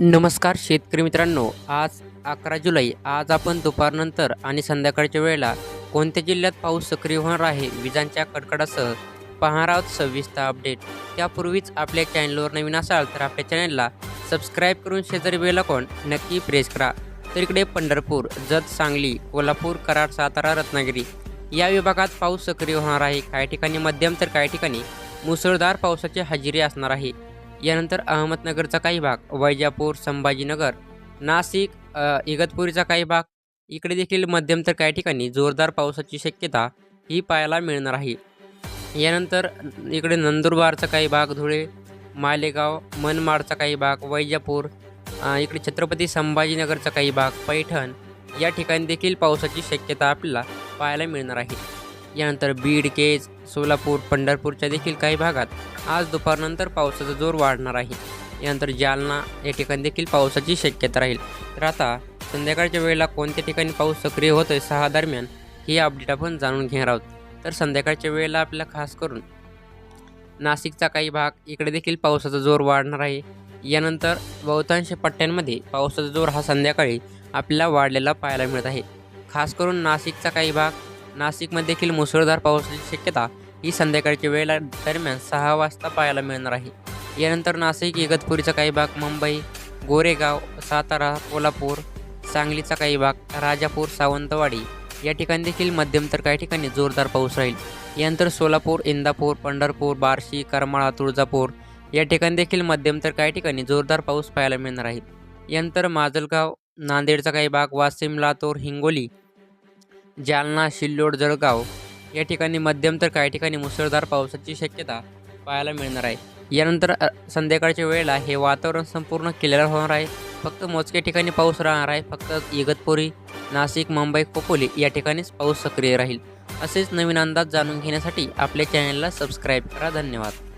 नमस्कार शेतकरी मित्रांनो आज अकरा जुलै आज आपण दुपारनंतर आणि संध्याकाळच्या वेळेला कोणत्या जिल्ह्यात पाऊस सक्रिय होणार आहे विजांच्या कडकडासह पाहणार आहोत सविस्तर अपडेट त्यापूर्वीच आपल्या चॅनलवर नवीन असाल तर आपल्या चॅनलला सबस्क्राईब करून शेजारी बेल कोण नक्की प्रेस करा. तर इकडे पंढरपूर जत सांगली कोल्हापूर कराड सातारा रत्नागिरी या विभागात पाऊस सक्रिय होणार आहे. काही ठिकाणी मध्यम तर काही ठिकाणी मुसळधार पावसाची हजेरी असणार आहे. यानंतर अहमदनगरचा काही भाग वैजापूर संभाजीनगर नाशिक इगतपुरीचा काही भाग. इकडे देखील मध्यम तर काही ठिकाणी जोरदार पावसाची शक्यता ही पाहायला मिळणार आहे. यानंतर इकडे नंदुरबारचा काही भाग धुळे मालेगाव मनमाडचा काही भाग वैजापूर इकडे छत्रपती संभाजीनगरचा काही भाग पैठण या ठिकाणी देखील पावसाची शक्यता आपल्याला पाहायला मिळणार आहे. यानंतर बीड केज सोलापूर पंढरपूरच्या देखील काही भागात आज दुपारनंतर पावसाचा जोर वाढणार आहे. यानंतर जालना या ठिकाणी देखील पावसाची शक्यता राहील. तर आता संध्याकाळच्या वेळेला कोणत्या ठिकाणी पाऊस सक्रिय होतोय सहा दरम्यान ही अपडेट आपण जाणून घेणार आहोत. तर संध्याकाळच्या वेळेला आपल्याला खास करून नाशिकचा काही भाग इकडे देखील पावसाचा जोर वाढणार आहे. यानंतर बहुतांश पट्ट्यांमध्ये पावसाचा जोर हा संध्याकाळी आपल्याला वाढलेला पाहायला मिळत आहे. खास करून नाशिकचा काही भाग नाशिकमध्ये देखील मुसळधार पावसाची शक्यता ही संध्याकाळच्या वेळेला दरम्यान सहा वाजता पाहायला मिळणार आहे. यानंतर नाशिक इगतपुरीचा काही भाग मुंबई गोरेगाव सातारा कोल्हापूर सांगलीचा काही भाग राजापूर सावंतवाडी या ठिकाणी देखील मध्यम तर काही ठिकाणी जोरदार पाऊस राहील. यानंतर सोलापूर इंदापूर पंढरपूर बार्शी करमाळा तुळजापूर या ठिकाणी देखील मध्यम तर काही ठिकाणी जोरदार पाऊस पाहायला मिळणार आहे. यानंतर माजलगाव नांदेडचा काही भाग वाशिम लातूर हिंगोली जालना सिल्लोड जळगाव या ठिकाणी मध्यम तर काही ठिकाणी मुसळधार पावसाची शक्यता पाहायला मिळणार आहे. यानंतर संध्याकाळच्या वेळेला हे वातावरण संपूर्ण क्लिअर होणार आहे. फक्त मोजक्या ठिकाणी पाऊस राहणार आहे. फक्त इगतपुरी नाशिक मुंबई खोपोली या ठिकाणीच पाऊस सक्रिय राहील. असेच नवीन अंदाज जाणून घेण्यासाठी आपल्या चॅनलला सबस्क्राईब करा. धन्यवाद.